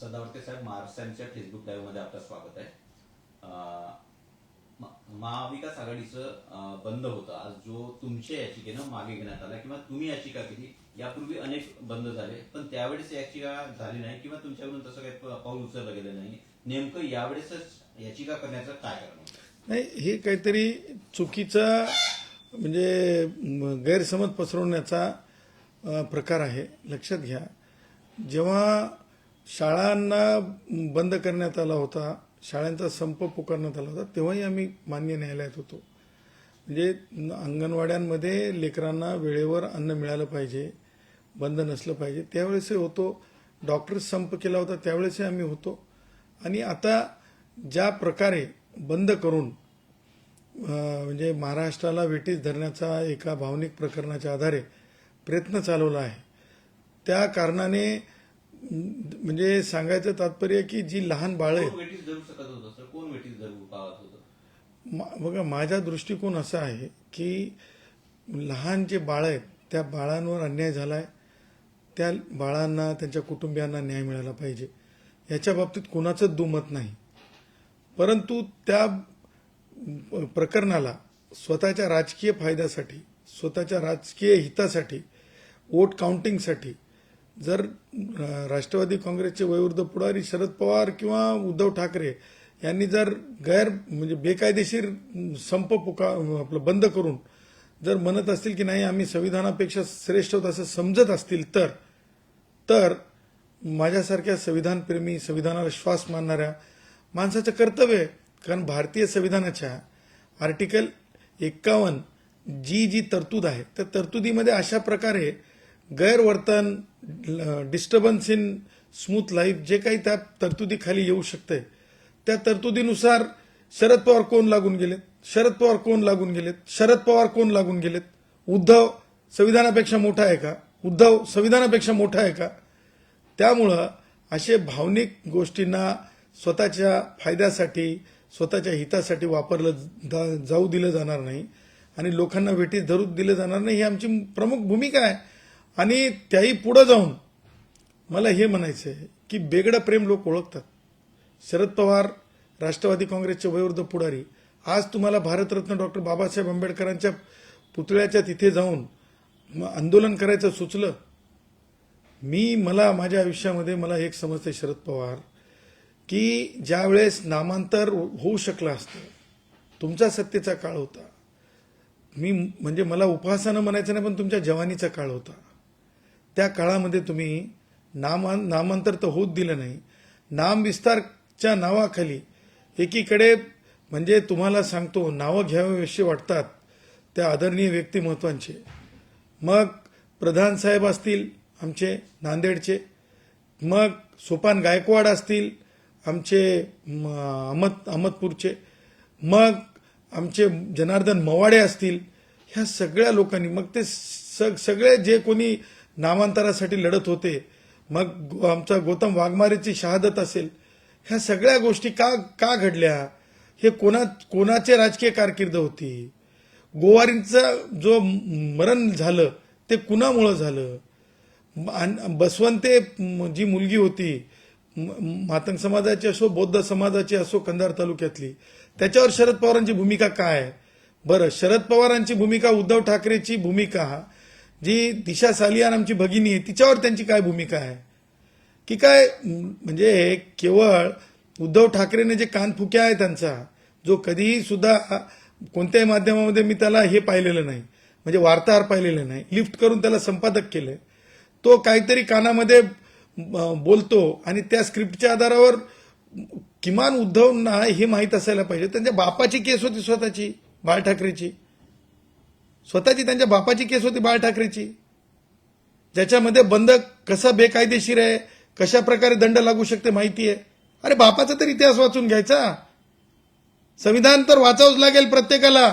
सदावर्ते साहेब महाराष्ट्रांच्या फेसबुक लाईव्हमध्ये आपलं स्वागत आहे. म- महाविकास आघाडीचं बंद होतं. आज जो तुमच्या याचिकेनं मागे घेण्यात आला किंवा तुम्ही याचिका केली यापूर्वी अनेक बंद झाले पण त्यावेळेस याचिका झाली नाही किंवा तुमच्याकडून तसं काही पाऊल उचललं गेलं नाही. नेमकं यावेळेसच याचिका करण्याचं काय कारण नाही हे काहीतरी चुकीचा म्हणजे गैरसमज पसरवण्याचा प्रकार आहे. लक्षात घ्या. जेव्हा शाळांना बंद करण्यात आला होता शाळांचा संप पुकारण्यात आला होता तेव्हाही आम्ही मान्य न्यायालयात होतो. म्हणजे न- अंगणवाड्यांमध्ये लेकरांना वेळेवर अन्न मिळालं पाहिजे बंद नसलं पाहिजे त्यावेळेसही होतो. डॉक्टर संप केला होता त्यावेळेसही आम्ही होतो. आणि आता ज्या प्रकारे बंद करून म्हणजे महाराष्ट्राला वेटीस धरण्याचा एका भावनिक प्रकरणाच्या आधारे प्रयत्न चालवला आहे त्या कारणाने म्हणजे सांगायचं तात्पर्य की जी लहान बाळं आहेत बघा माझा दृष्टिकोन असा आहे की लहान जे बाळ आहेत त्या बाळांवर अन्याय झालाय. त्या बाळांना त्यांच्या कुटुंबियांना न्याय मिळाला पाहिजे. याच्या बाबतीत कोणाचंच दुमत नाही. परंतु त्या प्रकरणाला स्वतःच्या राजकीय फायद्यासाठी स्वतःच्या राजकीय हितासाठी वोट काउंटिंगसाठी जर राष्ट्रवादी काँग्रेसचे वयोवृद्ध पुढारी शरद पवार किंवा उद्धव ठाकरे यांनी जर गैर म्हणजे बेकायदेशीर संप पुका आपलं बंद करून जर म्हणत असतील की नाही आम्ही संविधानापेक्षा श्रेष्ठ होत असं समजत असतील तर तर माझ्यासारख्या संविधानप्रेमी संविधानाला श्वास मानणाऱ्या माणसाचं कर्तव्य आहे. कारण भारतीय संविधानाच्या आर्टिकल एक्कावन्न जी जी तरतूद आहे त्या तरतुदीमध्ये अशा प्रकारे गैरवर्तन डिस्टर्बन्स इन स्मूथ लाईफ जे काही त्या तरतुदीखाली येऊ शकते त्या तरतुदीनुसार शरद पवार कोण लागून गेलेत? शरद पवार कोण लागून गेलेत? शरद पवार कोण लागून गेलेत? उद्धव संविधानापेक्षा मोठा आहे का? उद्धव संविधानापेक्षा मोठा आहे का? त्यामुळं असे भावनिक गोष्टींना स्वतःच्या फायद्यासाठी स्वतःच्या हितासाठी वापरलं जा- जाऊ दिलं जाणार नाही आणि लोकांना वेटीस धरू दिलं जाणार नाही ही आमची प्रमुख भूमिका आहे. आणि त्याही पुढे जाऊन मला हे म्हणायचं आहे की बेगडं प्रेम लोक ओळखतात. शरद पवार राष्ट्रवादी काँग्रेसचे वयोवृद्ध पुढारी. आज तुम्हाला भारतरत्न डॉक्टर बाबासाहेब आंबेडकरांच्या पुतळ्याच्या तिथे जाऊन आंदोलन करायचं सुचलं. मी मला माझ्या आयुष्यामध्ये मला एक समजते शरद पवार की ज्यावेळेस नामांतर होऊ शकलं असतं तुमचा सत्तेचा काळ होता. मी म्हणजे मला उपहासानं म्हणायचं नाही पण तुमच्या जवानीचा काळ होता. त्या काळामध्ये तुम्ही नामा नामांतर तर होत दिलं नाही. नाम विस्तारच्या नावाखाली एकीकडे म्हणजे तुम्हाला सांगतो नावं घ्यावीशी वाटतात त्या आदरणीय व्यक्तिमत्वांचे मग प्रधान साहेब असतील आमचे नांदेडचे. मग सोपान गायकवाड असतील आमचे म, अहमद अहमदपूरचे. मग आमचे जनार्दन मवाडे असतील. ह्या सगळ्या लोकांनी मग ते स- सगळे जे कोणी नामांतरासाठी लढत होते. मग आमचा गौतम वाघमारेची शहादत असेल. ह्या सगळ्या गोष्टी का का घडल्या? हे कोणा कोणाचे राजकीय कारकीर्द होती? गोवारींचं जो मरण झालं ते कुणामुळं झालं? बसवंते जी मुलगी होती मातंग समाजाची असो बौद्ध समाजाची असो कंधार तालुक्यातली त्याच्यावर शरद पवारांची भूमिका काय? बरं शरद पवारांची भूमिका उद्धव ठाकरेची भूमिका जी दिशा सालियान आमची भगिनी आहे तिच्यावर त्यांची काय भूमिका आहे? की काय म्हणजे केवळ उद्धव ठाकरेने जे कानफुक्या आहे त्यांचा जो कधीही सुद्धा कोणत्याही माध्यमामध्ये मी त्याला हे पाहिलेलं नाही म्हणजे वार्ताहर पाहिलेलं नाही लिफ्ट करून त्याला संपादक केलंय तो काहीतरी कानामध्ये बोलतो आणि त्या स्क्रिप्टच्या आधारावर किमान उद्धवना हे माहीत असायला पाहिजे. त्यांच्या बापाची केस होती स्वतःची बाळ ठाकरेची. स्वतःची त्यांच्या बापाची केस होती बाळ ठाकरेची. ज्याच्यामध्ये बंद कसं बेकायदेशीर आहे कशा प्रकारे दंड लागू शकते माहिती आहे. अरे बापाचा तर इतिहास वाचून घ्यायचा. संविधान तर वाचावंच लागेल प्रत्येकाला.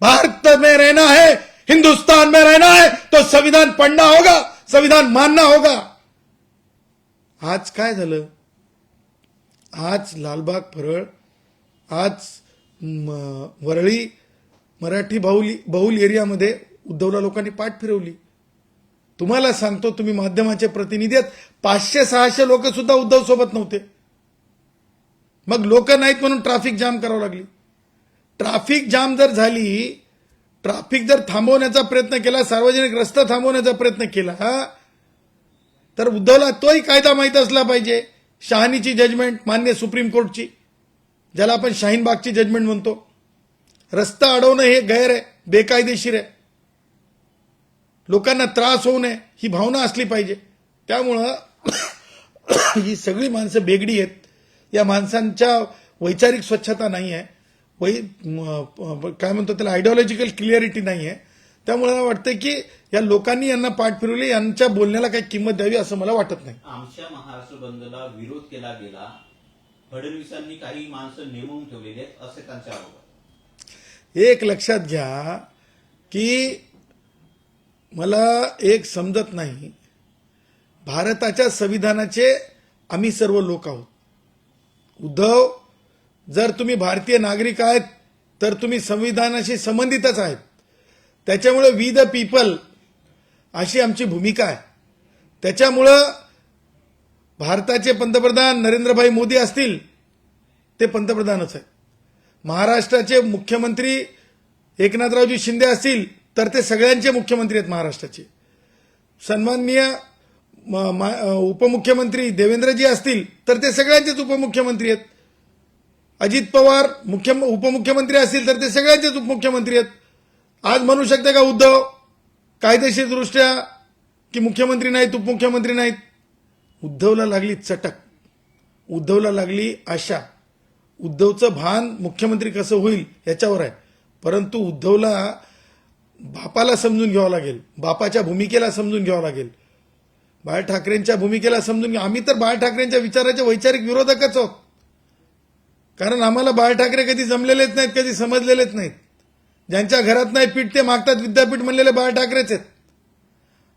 भारत में रहना है हिंदुस्तान में रहना है तो संविधान पढ़ना होगा संविधान मानना होगा. आज काय झालं? आज लालबाग फरळ आज वरळी मराठी बाहुली बहुल एरियामध्ये उद्धवला लोकांनी पाठ फिरवली. तुम्हाला सांगतो तुम्ही माध्यमाचे प्रतिनिधी आहेत. पाचशे सहाशे लोक सुद्धा उद्धव सोबत नव्हते. मग लोक नाहीत म्हणून ट्रॅफिक जाम करावं लागली. ट्रॅफिक जाम जर झाली ट्रॅफिक जर थांबवण्याचा प्रयत्न केला सार्वजनिक रस्ता थांबवण्याचा प्रयत्न केला तर उद्धवला तोही कायदा माहीत असला पाहिजे. शहानीची जजमेंट मान्य सुप्रीम कोर्टची ज्याला आपण शाहीनबागची जजमेंट म्हणतो. रस्ता अडवणं हे गैर आहे बेकायदेशीर आहे. लोकांना त्रास होऊ नये ही भावना असली पाहिजे. त्यामुळं ही सगळी माणसं बेगडी आहेत. या माणसांच्या वैचारिक स्वच्छता नाही आहे. वै काय म्हणतो त्याला आयडिओलॉजिकल क्लिअरिटी नाही आहे. त्यामुळे मला वाटतं की या लोकांनी यांना पाठ फिरवली यांच्या बोलण्याला काही किंमत द्यावी असं मला वाटत नाही. आमच्या महाराष्ट्र बंदला विरोध केला गेला. फडणवीसांनी काही माणसं नेमून ठेवलेली आहेत असं त्यांचा आरोप एक लक्षात घ्या की मला एक समजत नाही. भारताच्या संविधानाचे आम्ही सर्व लोक आहोत. उद्धव जर तुम्ही भारतीय नागरिक आहेत तर तुम्ही संविधानाशी संबंधितच आहेत. त्याच्यामुळे वी द पीपल अशी आमची भूमिका आहे. त्याच्यामुळं भारताचे पंतप्रधान नरेंद्रभाई मोदी असतील ते पंतप्रधानच आहेत. महाराष्ट्राचे मुख्यमंत्री एकनाथरावजी शिंदे असतील तर ते सगळ्यांचे मुख्यमंत्री आहेत महाराष्ट्राचे. सन्माननीय म- मा- उपमुख्यमंत्री देवेंद्रजी असतील तर ते सगळ्यांचेच उपमुख्यमंत्री आहेत. अजित पवार मुख्य उपमुख्यमंत्री असतील तर ते सगळ्यांचेच उपमुख्यमंत्री आहेत. आज म्हणू शकते का उद्धव? कायदेशीरदृष्ट्या की मुख्यमंत्री नाहीत उपमुख्यमंत्री नाहीत? उद्धवला लागली चटक. उद्धवला लागली आशा. उद्धवचं भान मुख्यमंत्री कसं होईल याच्यावर आहे. परंतु उद्धवला बापाला समजून घ्यावं लागेल. बापाच्या भूमिकेला समजून घ्यावं लागेल. बाळ ठाकरेंच्या भूमिकेला समजून घ्या आम्ही तर बाळ ठाकरेंच्या विचाराच्या वैचारिक विरोधकच आहोत. कारण आम्हाला बाळ ठाकरे कधी जमलेलेच नाहीत कधी समजलेलेच नाहीत. ज्यांच्या घरात नाही पीठ ते मागतात विद्यापीठ म्हणलेले बाळ ठाकरेच आहेत.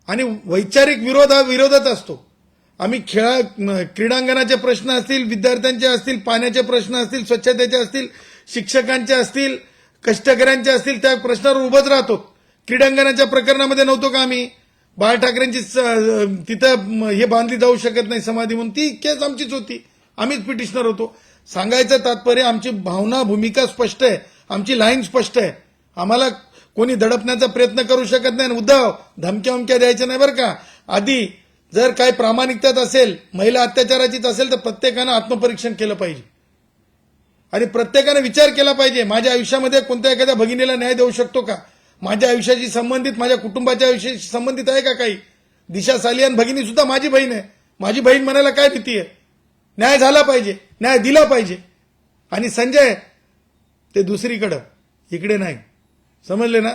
आणि वैचारिक विरोध हा विरोधात असतो. आम्ही खेळा क्रीडांगणाचे प्रश्न असतील विद्यार्थ्यांचे असतील पाण्याचे प्रश्न असतील स्वच्छतेचे असतील शिक्षकांचे असतील कष्टकऱ्यांचे असतील त्या प्रश्नावर उभंच राहतो. क्रीडांगणाच्या प्रकरणामध्ये नव्हतो का आम्ही? बाळ ठाकरेंची स- तिथं हे बांधली जाऊ शकत नाही समाधी म्हणून. ती केस आमचीच होती. आम्हीच पिटिशनर होतो. सांगायचं तात्पर्य आमची भावना भूमिका स्पष्ट आहे. आमची लाईन स्पष्ट आहे. आम्हाला कोणी दडपण्याचा प्रयत्न करू शकत नाही. उद्धव धमक्या उमक्या द्यायच्या नाही बरं का. आधी जर काय प्रामाणिकताच असेल महिला अत्याचाराचीच असेल तर प्रत्येकानं आत्मपरीक्षण केलं पाहिजे. आणि प्रत्येकानं विचार केला पाहिजे माझ्या आयुष्यामध्ये कोणत्या एखाद्या भगिनीला न्याय देऊ शकतो का? माझ्या आयुष्याशी संबंधित माझ्या कुटुंबाच्या आयुष्याशी संबंधित आहे का काही? दिशा सालियान भगिनी सुद्धा माझी बहीण आहे. माझी बहीण म्हणायला काय भीती आहे? न्याय झाला पाहिजे न्याय दिला पाहिजे. आणि संजय ते दुसरीकडं इकडे नाही. समजले ना?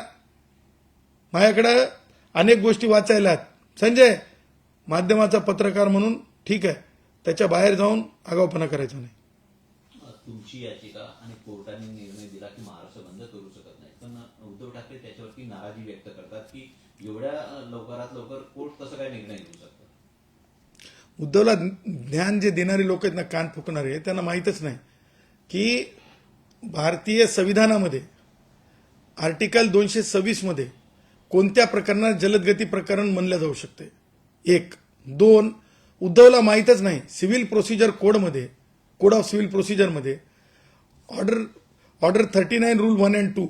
माझ्याकडं अनेक गोष्टी वाचायला आहेत. संजय माध्यमाचा पत्रकार म्हणून ठीक आहे. त्याच्या बाहेर जाऊन आगाऊपणा करायचा नाही. तुमची याचिका आणि कोर्टाने निर्णय दिला की महाराष्ट्र बंद करू शकत नाही. पण उद्धव ठाकरे त्याच्यावरती नाराजी व्यक्त करतात की एवढ्या लवकरात लवकर कोर्ट कसं काय निर्णय घेऊ शकतं? उद्धवला ज्ञान जे देणारे लोक आहेत ना कान फुकणारे त्यांना माहीतच नाही की भारतीय संविधानामध्ये आर्टिकल दोनशे सव्वीसमध्ये कोणत्या प्रकरणात जलदगती प्रकरण म्हणलं जाऊ शकते? एक दोन उद्धवला माहीतच नाही. सिव्हिल प्रोसिजर कोडमध्ये code of civil प्रोसिजरमध्ये order order thirty nine rule one and two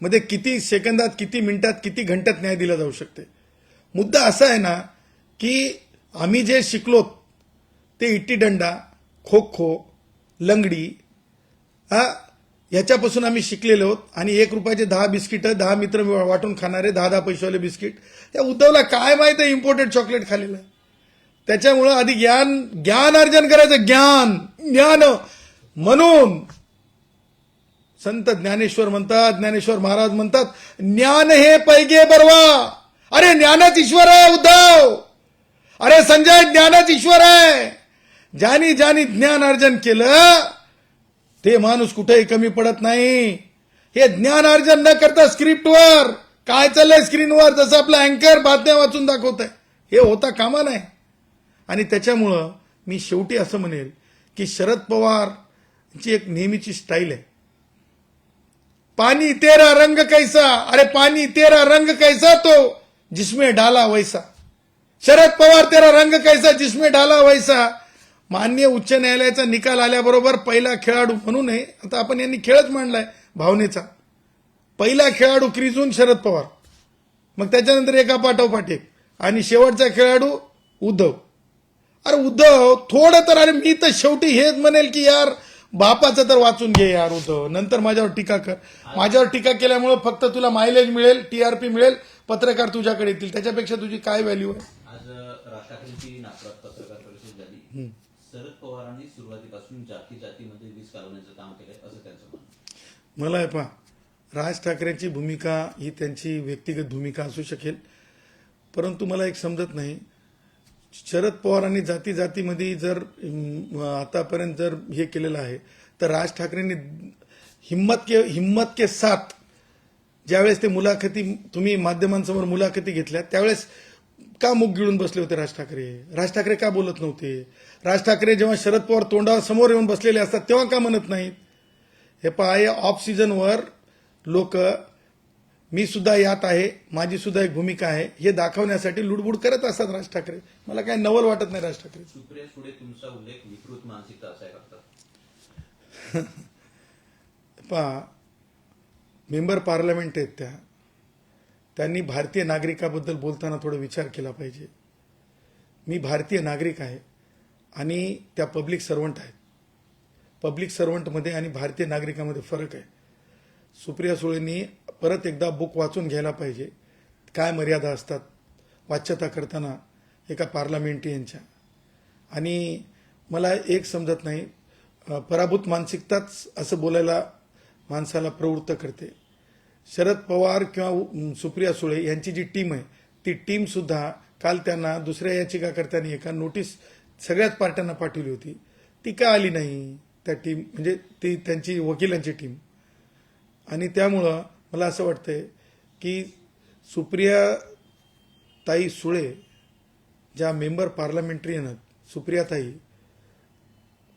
मध्ये किती सेकंदात किती मिनिटात किती घंट्यात न्याय दिला जाऊ शकते? मुद्दा असा आहे ना की आम्ही जे शिकलो ते इट्टीदंडा खो खो लंगडी हा याच्यापासून आम्ही शिकलेलो आहोत. आणि एक रुपयाचे दहा बिस्किटं दहा मित्र वाटून खाणारे दहा दहा पैशावाले बिस्किट त्या उद्धवला काय माहीत आहे इम्पोर्टेड चॉकलेट खाल्लेलं त्याच्यामुळं आधी ज्ञान ज्ञान अर्जन करायचं ज्ञान ज्ञान. म्हणून संत ज्ञानेश्वर म्हणतात ज्ञानेश्वर महाराज म्हणतात ज्ञान हे पैगे बरवा. अरे ज्ञानच ईश्वर आहे उद्धव. अरे संजय ज्ञानच ईश्वर आहे. ज्यानी ज्यानी ज्ञान अर्जन केलं ते माणूस कुठेही कमी पडत नाही. हे ज्ञान अर्जन न करता स्क्रिप्टवर काय चाललंय स्क्रीनवर जसं आपलं अँकर बातम्या वाचून दाखवत आहे हे होता कामा नाही आणि त्याच्यामुळं मी शेवटी असं म्हणेल की शरद पवार ची एक नेहमीची स्टाईल आहे. पानी तेरा रंग कैसा? अरे पानी तेरा रंग कैसा तो? जिसमें डाला वैसा. शरद पवार तेरा रंग कैसा? जिसमें ढाला वैसा. मान्य उच्च न्यायालयाचा निकाल आल्याबरोबर पहिला खेळाडू म्हणू नये. आता आपण यांनी खेळच मांडलाय भावनेचा. पहिला खेळाडू क्रिजून शरद पवार. मग त्याच्यानंतर एका पाठोपाठ एक आणि शेवटचा खेळाडू उद्धव. अरे उद्धव थोडं तर अरे मी तर शेवटी हेच म्हणेल की यार बापाचं तर वाचून घे यार उद्धव. नंतर माझ्यावर टीका कर. माझ्यावर टीका केल्यामुळे फक्त तुला मायलेज मिळेल टीआरपी मिळेल पत्रकार तुझ्याकडे येतील. त्याच्यापेक्षा तुझी काय व्हॅल्यू आहे? आज शरद पवारांनी सुरुवातीपासून जाती जातीमध्ये वीज कालवण्याचं काम केलंय असं त्यांचं म्हणणं मला आहे पहा राज ठाकरेंची भूमिका ही त्यांची व्यक्तिगत भूमिका असू शकेल. परंतु मला एक समजत नाही शरद पवारांनी जाती जातीमध्ये जर आतापर्यंत जर हे केलेलं आहे तर राज ठाकरेंनी हिम्मत के हिम्मत के साथ ज्यावेळेस ते मुलाखती तुम्ही माध्यमांसमोर मुलाखती घेतल्या त्यावेळेस का मुख गिळून बसले होते राज ठाकरे? राज ठाकरे का बोलत नव्हते? राज ठाकरे जेव्हा शरद पवार तोंडावर समोर येऊन बसलेले असतात तेव्हा का म्हणत नाहीत? हे पहा ऑफ सीझनवर लोक मी सुद्धा यात आहे माझी सुद्धा एक भूमिका आहे हे दाखवण्यासाठी लुडबुड करत असतात राज ठाकरे. मला काय नवल वाटत नाही राज ठाकरे. सुप्रिया सुळे तुमचा उल्लेख विकृत मानसिकता असा करतात पहा मेंबर पार्लमेंट आहेत त्या. त्यांनी भारतीय नागरिकाबद्दल बोलताना थोडा विचार केला पाहिजे. मी भारतीय नागरिक आहे आणि त्या पब्लिक सर्वंट आहेत. पब्लिक सर्वंटमध्ये आणि भारतीय नागरिकामध्ये फरक आहे. सुप्रिया सुळेंनी परत एकदा बुक वाचून घ्यायला पाहिजे. काय मर्यादा असतात? वाच्यता करताना एका पार्लमेंटियनच्या. आणि मला एक समजत नाही पराभूत मानसिकताच असं बोलायला माणसाला प्रवृत्त करते. शरद पवार किंवा सुप्रिया सुळे यांची जी टीम आहे ती टीम सुद्धा काल त्यांना दुसऱ्या याचिकाकर्त्यांनी एका नोटीस सगळ्याच पार्ट्यांना पाठवली होती. ती का आली नाही? त्या टीम म्हणजे ती त्यांची वकिलांची टीम आणि त्यामुळं मला असं वाटतंय की सुप्रिया ताई सुळे ज्या मेंबर पार्लमेंटरियन आहेत सुप्रियाताई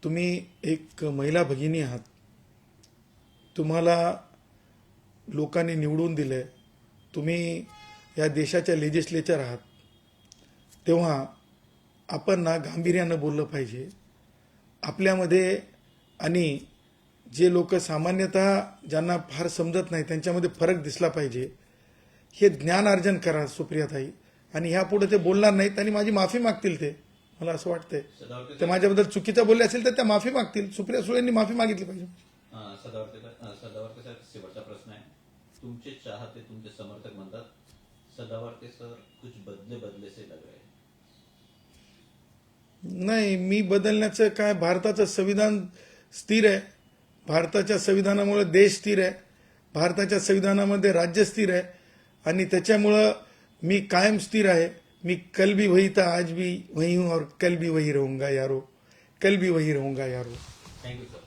तुम्ही एक महिला भगिनी आहात. तुम्हाला लोकांनी निवडून दिलंय तुम्ही या देशाच्या लेजिस्लेचर आहात तेव्हा आपण ना गांभीर्यानं बोललं पाहिजे. आपल्यामध्ये आणि जे लोक सामान्यतः ज्यांना फार समजत नाही त्यांच्यामध्ये फरक दिसला पाहिजे. हे ज्ञान अर्जन करा सुप्रियाताई. आणि ह्यापुढे ते बोलणार नाहीत आणि माझी माफी मागतील ते. मला असं वाटतंय. ते माझ्याबद्दल चुकीचं बोलले असेल तर त्या माफी मागतील. सुप्रिया सुळेंनी माफी मागितली पाहिजे. शेवटचा प्रश्न तुमचे चाहते तुमचे समर्थक म्हणतात सदावर्ते सर कुछ बदले बदले से लग रहे नाही मी बदलण्याचं काय भारताचं संविधान स्थिर आहे. भारताच्या संविधानामुळे देश स्थिर आहे. भारताच्या संविधानामध्ये राज्य स्थिर आहे. आणि त्याच्यामुळं मी कायम स्थिर आहे. मी कल भी वही था आज भी वही हूं और कल भी वही रहूंगा यारो. कल भी वही रहूंगा यारो. Thank you sir